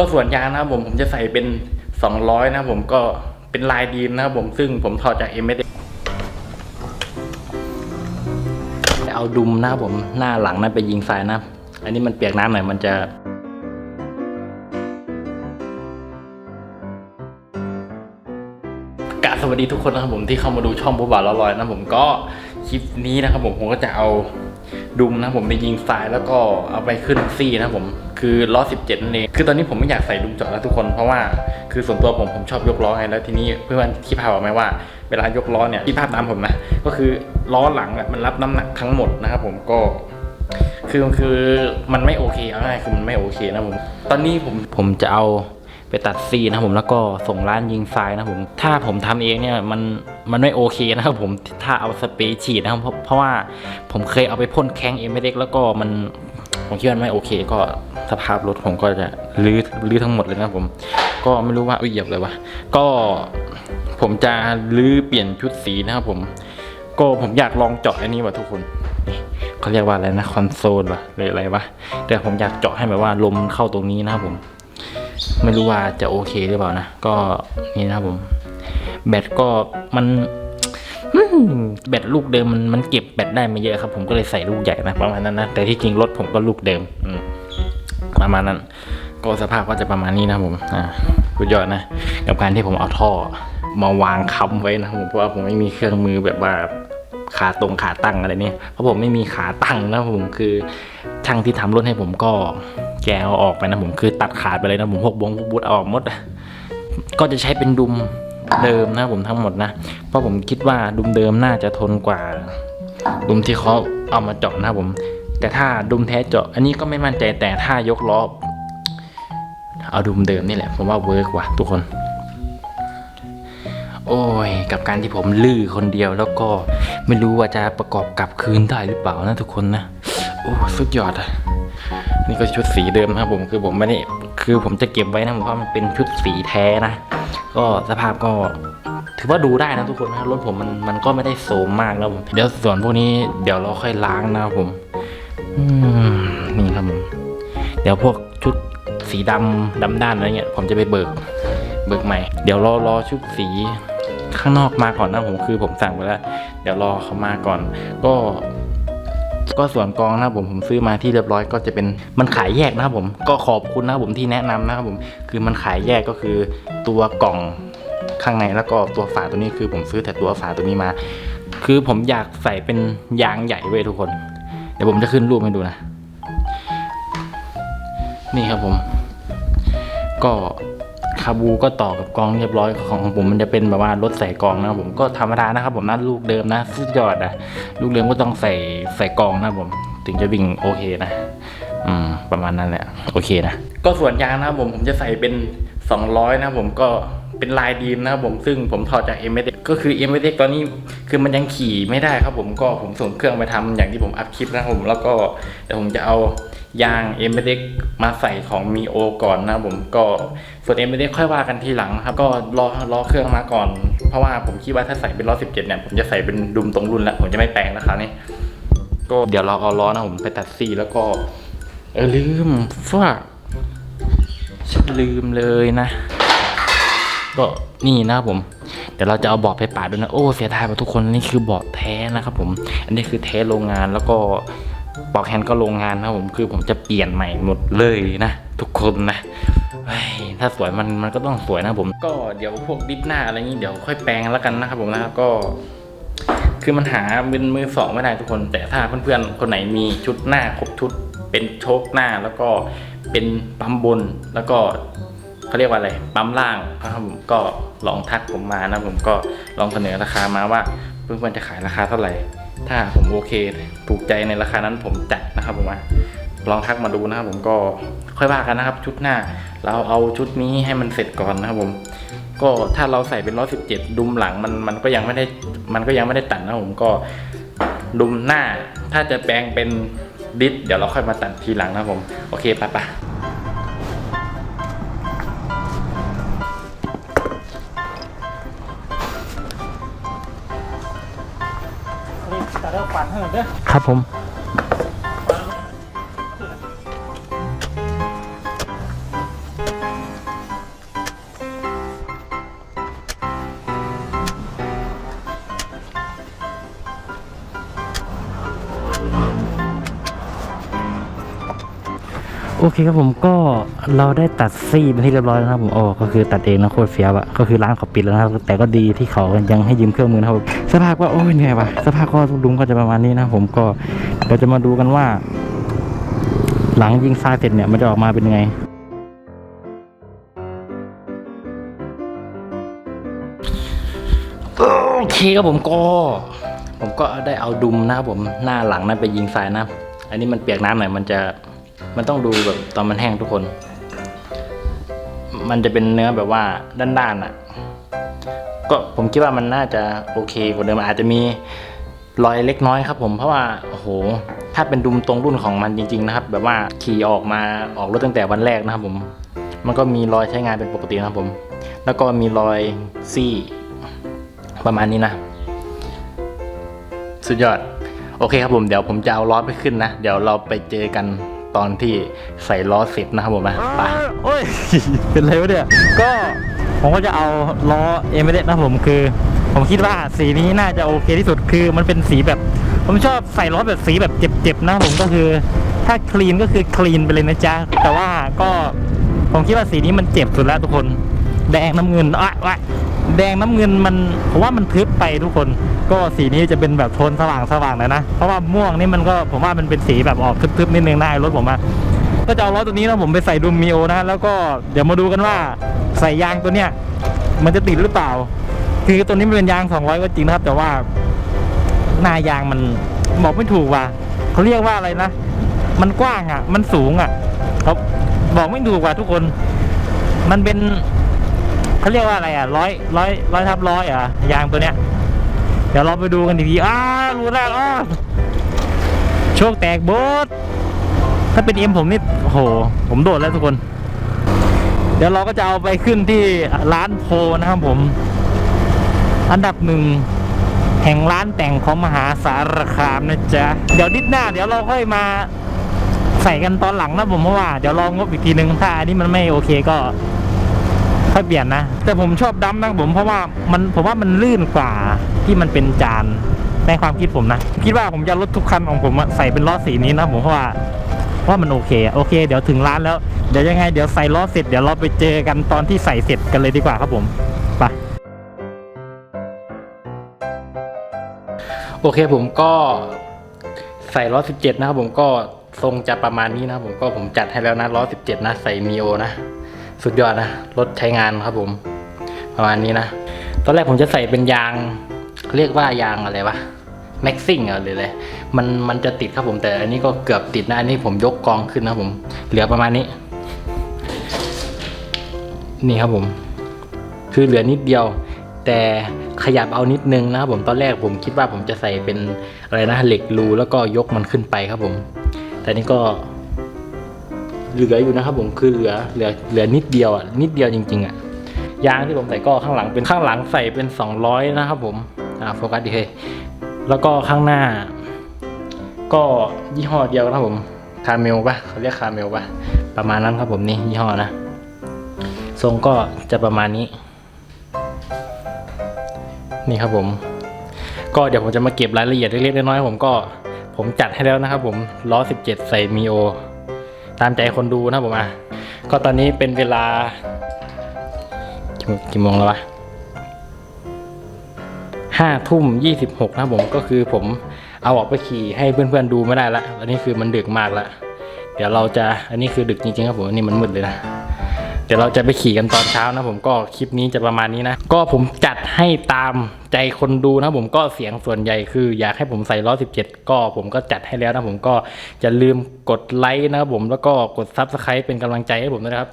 ก็ส่วนยางนะครับผมผมจะใส่เป็น 200 นะครับผมก็เป็นลายดีมนะครับผมซึ่งผมถอดจาก m อ x เอาดุมนะครับผมหน้าหลังนั้นไปยิงทรายนะ อันนี้มันเปียกน้ำหน่อยมันจะกาสวัสดีทุกคนนะครับผมที่เข้ามาดูช่องบูบาลลอยนะผมก็คลิปนี้นะครับผมผมก็จะเอาดุมนะครับผมไปยิงทรายแล้วก็เอาไปขึ้นซี่นะครับผม คือล้อ 17 นั่นเอง คือตอนนี้ผมไม่อยากใส่ดุมจาะแล้วทุกคน เพราะว่าคือส่วนตัวผมผมชอบยกล้อไง แล้วทีนี้เพื่อนๆคิดภาพอกไหมว่าเวลายกล้อเนี่ยคิดภาพตามผมนะ ก็คือล้อหลังมันรับน้ำหนักทั้งหมดนะครับผมก็คือคือมันไม่โอเคเอาง่ายคือมันไม่โอเคนะผม ตอนนี้ผมผมจะเอาไปตัดซีนะผมแล้วก็ส่งร้านยิงทรายนะผม ถ้าผมทำเองเนี่ยมันมันไม่โอเคนะครับผมถ้าเอาสเปรย์ฉีดนะครับเพราะเพราะว่าผมเคยเอาไปพ่นแข้งเอ็มเด็กแล้วก็มัน ผมคิดว่ามันไม่โอเค ก็สภาพรถผมก็จะรื้อรื้อทั้งหมดเลยนะผม ก็ไม่รู้ว่าอุ้ยเหยียบเลยวะก็ผมจะรื้อเปลี่ยนชุดสีนะครับผม ก็ผมอยากลองเจาะอันนี้ว่ะทุกคนเขาเรียกว่าอะไรนะคอนโซลวะหรืออะไรวะแต่ผมอยากเจาะให้แบบว่าลมเข้าตรงนี้นะครับผม ไม่รู้ว่าจะโอเคหรือเปล่านะก็นี่นะครับผม แบตก็มัน แบตลูกเดิมมันมันเก็บแบตได้ไม่เยอะครับ ผมก็เลยใส่ลูกใหญ่นะประมาณนั้นนะแต่ที่จริงรถผมก็ลูกเดิมอประมาณนั้นก็สภาพก็จะประมาณนี้นะผมอ่าสุดยอดนะ กับการที่ผมเอาท่อมาวางค้ำไว้นะผมเพราะว่าผมไม่มีเครื่องมือแบบว่าขาตรงขาตั้งอะไรเนี่ยเพราะผมไม่มีขาตั้งนะผมคือช่างที่ทำรถให้ผมก็แกเอาออกไปนะผมคือตัดขาดไปเลยนะผมพวกบงพวกบูทเอาออกหมดก็จะใช้เป็นดุม เดิมนะผมทั้งหมดนะ เพราะผมคิดว่าดุมเดิมน่าจะทนกว่า ดุมที่เขาเอามาเจาะนะผม แต่ถ้าดุมแท้เจาะ อันนี้ก็ไม่มั่นใจแต่ถ้ายกล้อเอาดุมเดิมนี่แหละผมว่าเวิร์กว่ะทุกคน โอ้ย กับการที่ผมลื้อคนเดียวแล้วก็ไม่รู้ว่าจะประกอบกลับคืนได้หรือเปล่านะทุกคนนะ โอ้สุดยอดอะนี่ก็ชุดสีเดิมนะครับผมคือผมไม่ได้คือผมจะเก็บไว้นะผมเพราะมันเป็นชุดสีแท้นะ ก็สภาพก็ถือว่าดูได้นะทุกคนนะรถผมมันมันก็ไม่ได้โสมมากนะผมเดี๋ยวส่วนพวกนี้เดี๋ยวเราค่อยล้างนะครับผมอืมนี่ครับผมเดี๋ยวพวกชุดสีดำดำด้านอะไรเงี้ยผมจะไปเบิกเบิกใหม่ เดี๋ยวรอรอชุดสีข้างนอกมาก่อนนะผมคือผมสั่งไปแล้ว เดี๋ยวรอเขามาก่อน ก็ ก็ส่วนกองนะครับผมผมซื้อมาที่เรียบร้อยก็จะเป็นมันขายแยกนะครับผมก็ขอบคุณนะครับผมที่แนะนำนะครับผมคือมันขายแยกก็คือตัวกล่องข้างในแล้วก็ตัวฝาตัวนี้คือผมซื้อแต่ตัวฝาตัวนี้มา คือผมอยากใส่เป็นยางใหญ่เว้ยทุกคน เดี๋ยวผมจะขึ้นรูปให้ดูนะ นี่ครับผม ก็ คาบูก็ต่อกับกองเรียบร้อยของผมมันจะเป็นแบบว่ารถใส่กองนะครับผมก็ธรรมดานะครับผมนะลูกเดิมนะสุดยอดอะลูกเดิมก็ต้องใส่ใส่กองนะผมถึงจะวิ่งโอเคนะ อืมประมาณนั้นแหละโอเคนะก็ส่วนยางนะครับผมผมจะใส่เป็น 200 นะผมก็เป็นลายดีมนะครับผมซึ่งผมถอดจาก m อ x ก็คือ m อ x ตอนนี้คือมันยังขี่ไม่ได้ครับผมก็ผมส่งเครื่องไปทำอย่างที่ผมอัพคลิปนะครับผมแล้วก็เดี๋ยวผมจะเอายาง m อ x มาใส่ของ m ีโอก่อนนะครับผมก็ส่วน m อ x ค่อยว่ากันทีหลังนะครับก็รอรอเครื่องมาก่อน เพราะว่าผมคิดว่าถ้าใส่เป็นล้อ17เนี่ยผมจะใส่เป็นดุมตรงรุ่นแล้วผมจะไม่แปลงแล้วคราวนี้ก็เดี๋ยวเราเอาล้อนะผมไปตัดซี่แล้วก็เออลืมฟ้า ฉันลืมเลยนะ ก็นี่นะครับผม เดี๋ยวเราจะเอาบอร์ดไปปาดด้วยนะ โอ้เสียดายว่ะทุกคนนี่คือบอร์ดแท้นะครับผม อันนี้คือแท้โรงงานแล้วก็ปอกแฮนด์ก็โรงงานนะผมคือผมจะเปลี่ยนใหม่หมดเลยนะทุกคนนะถ้าสวยมันมันก็ต้องสวยนะผม ก็เดี๋ยวพวกดิฟหน้าอะไรนี้เดี๋ยวค่อยแปลงแล้วกันนะครับผมนะครับก็ คือมันหาเป็นมือสองไม่ได้ทุกคน แต่ถ้าเพื่อนๆคนไหนมีชุดหน้าครบชุด เป็นโชคหน้าแล้วก็เป็นปั๊มบนแล้วก็เขาเรียกว่าอะไรปั๊มล่างครับผมก็ลองทักผมมานะผมก็ลองเสนอราคามาว่าเพื่อนๆจะขายราคาเท่าไหร่ ถ้าผมโอเค ถูกใจในราคานั้นผมจัดนะครับผมว่า ลองทักมาดูนะครับผมก็ค่อยว่ากันนะครับ ชุดหน้า เราเอาชุดนี้ให้มันเสร็จก่อนนะครับผมก็ถ้าเราใส่เป็นร้อยสิบเจ็ดดุมหลังมันมันก็ยังไม่ได้มันก็ยังไม่ได้ตัดนะผมก็ดุมหน้า ถ้าจะแปลงเป็นดิสเดี๋ยวเราค่อยมาตัดทีหลังนะผมโอเคปะปะตัดแล้วปัดให้หน่อยเด้อครับผม อเคครับผมก็เราได้ตัดซี่เป็นที่เรียบร้อยแล้วนะครับผมโอ้ก็คือตัดเองนะโคตรเฟียวอะก็คือร้านเขาปิดแล้วนะครับแต่ก็ดีที่เขายังให้ยืมเครื่องมือนะครับสภาพก็โอ้ยเหนื่อยว่ะสภาพก็ลุงก็จะประมาณนี้นะผมก็เราจะมาดูกันว่า หลังยิงทรายเสร็จเนี่ยมันจะออกมาเป็นไงโอเคครับผมก็ ผมก็ได้เอาดุมนะครับผมหน้าหลังนั้นไปยิงทรายนะ อันนี้มันเปียกน้ำหน่อยมันจะ มันต้องดูแบบตอนมันแห้งทุกคน มันจะเป็นเนื้อแบบว่าด้านๆอะ ก็ผมคิดว่ามันน่าจะโอเคกว่าเดิมอาจจะมีรอยเล็กน้อยครับ ผมเพราะว่าโอ้โห ถ้าเป็นดุมตรงรุ่นของมันจริง ๆ นะครับ แบบว่าขี่ออกมาออกรถตั้งแต่วันแรกนะครับผม มันก็มีรอยใช้งานเป็นปกตินะครับผม แล้วก็มีรอยซี่ประมาณนี้นะ สุดยอด โอเคครับผมเดี๋ยวผมจะเอาล้อไปขึ้นนะ เดี๋ยวเราไปเจอกัน ตอนที่ใส่ล้อเสร็จนะครับผมนะไปโอ้ย เป็นไรวะเนี่ย ก็ผมก็จะเอาล้อเอเมเดนะผมคือ ผมคิดว่าสีนี้น่าจะโอเคที่สุดคือมันเป็นสีแบบ ผมชอบใส่ล้อแบบสีแบบเจ็บๆนะผมก็คือ ถ้าคลีนก็คือคลีนไปเลยนะจ๊ะแต่ว่าก็ผมคิดว่าสีนี้มันเจ็บสุดแล้วทุกคน แดงน้ำเงินอะวะแดงน้ำเงินมันผมว่ามันทึบไปทุกคน ก็สีนี้จะเป็นแบบโทนสว่างสว่างหน่อยนะ เพราะว่าม่วงนี่มันก็ผมว่ามันเป็นสีแบบออกทึบๆนิดนึงได้รถผมอะก็จะเอาล้อตัวนี้นะผมไปใส่ดุมมีโอนะแล้วก็เดี๋ยวมาดูกันว่าใส่ยางตัวเนี้ยมันจะติดหรือเปล่า คือตัวนี้มันเป็นยาง 200 ก็จริงนะครับ แต่ว่าหน้ายางมันบอกไม่ถูกว่ะเขาเรียกว่าอะไรนะ มันกว้างอะ มันสูงอะเขาบอกไม่ถูกว่ะทุกคน มันเป็น เขาเรียกว่าอะไรอะร้อยร้อยร้อยทับร้อยอะยางตัวเนี้ย เดี๋ยวเราไปดูกันดีๆอ้ารู้แล้วอ้าโชคแตกโบดถ้าเป็นเอ็มผมนี่โอ้โห ผมโดดแล้วทุกคน เดี๋ยวเราก็จะเอาไปขึ้นที่ร้านโพนะครับผม อันดับหนึ่งแห่งร้านแต่งของมหาสารคามนะจ๊ะ เดี๋ยวนิดหน้า เดี๋ยวเราค่อยมาใส่กันตอนหลังนะผมเพราะว่าเดี๋ยวลองงบอีกทีนึงถ้าอันนี้มันไม่โอเคก็ ค่อยเปลี่ยนนะ แต่ผมชอบดัมนะผมเพราะว่ามันผมว่ามันลื่นกว่าที่มันเป็นจานในความคิดผมนะ คิดว่าผมจะลดทุกคันของผมใส่เป็นล้อสีนี้นะผมเพราะว่าว่ามันโอเคโอเค เดี๋ยวถึงร้านแล้วเดี๋ยวยังไงเดี๋ยวใส่ล้อเสร็จเดี๋ยวเราไปเจอกันตอนที่ใส่เสร็จกันเลยดีกว่าครับผมไปโอเคผมก็ใส่ล้อ17 นะครับผมก็ทรงจะประมาณนี้นะครับผมก็ผมจัดให้แล้วนะล้อ17 นะ ใส่มีโอนะ สุดยอดนะ รถใช้งานครับผม ประมาณนี้นะ ตอนแรกผมจะใส่เป็นยาง เรียกว่ายางอะไรวะแม็กซิ่งเหรอหรืออะไรมันมันจะติดครับผมแต่อันนี้ก็เกือบติดนะ อันนี้ผมยกกองขึ้นนะผม เหลือประมาณนี้ นี่ครับผม คือเหลือนิดเดียว แต่ขยับเอานิดนึงนะครับผมตอนแรกผมคิดว่าผมจะใส่เป็นอะไรนะเหล็กรูแล้วก็ยกมันขึ้นไปครับผม แต่นี่ก็ เหลืออยู่นะครับผมคือเหลือเหลือเหลือนิดเดียวอะนิดเดียวจริง ๆอะยางที่ผมใส่ก็ข้างหลังเป็นข้างหลังใส่เป็น 200 นะครับผมอ่าโฟกัสดีเลยแล้วก็ข้างหน้า ก็ยี่ห้อเดียวนะครับผมคาเมลปะเขาเรียกคาเมลปะประมาณนั้นครับผมนี่ยี่ห้อนะทรงก็จะประมาณนี้ นี่ครับผม ก็เดี๋ยวผมจะมาเก็บรายละเอียดเล็กๆน้อยๆผมก็ผมจัดให้แล้วนะครับผมล้อ 17 ใส่มีโอ ตามใจคนดูนะผมอะก็ตอนนี้เป็นเวลากี่โมงแล้ววะห้าทุ่มยี่สิบหกนะผมก็คือผมเอาออกไปขี่ให้เพื่อนๆดูไม่ได้ละอันนี้คือมันดึกมากละเดี๋ยวเราจะอันนี้คือดึกจริงๆครับผมอันนี่มันมืดเลยนะ เดี๋ยวเราจะไปขี่กันตอนเช้านะผมก็คลิปนี้จะประมาณนี้นะ ก็ผมจัดให้ตามใจคนดูนะผมก็เสียงส่วนใหญ่คือ อยากให้ผมใส่ล้อสิบเจ็ดก็ผมก็จัดให้แล้วนะผมก็จะลืมกดไลค์นะผมแล้วก็กดซับสไครป์เป็นกำลังใจให้ผมนะครับ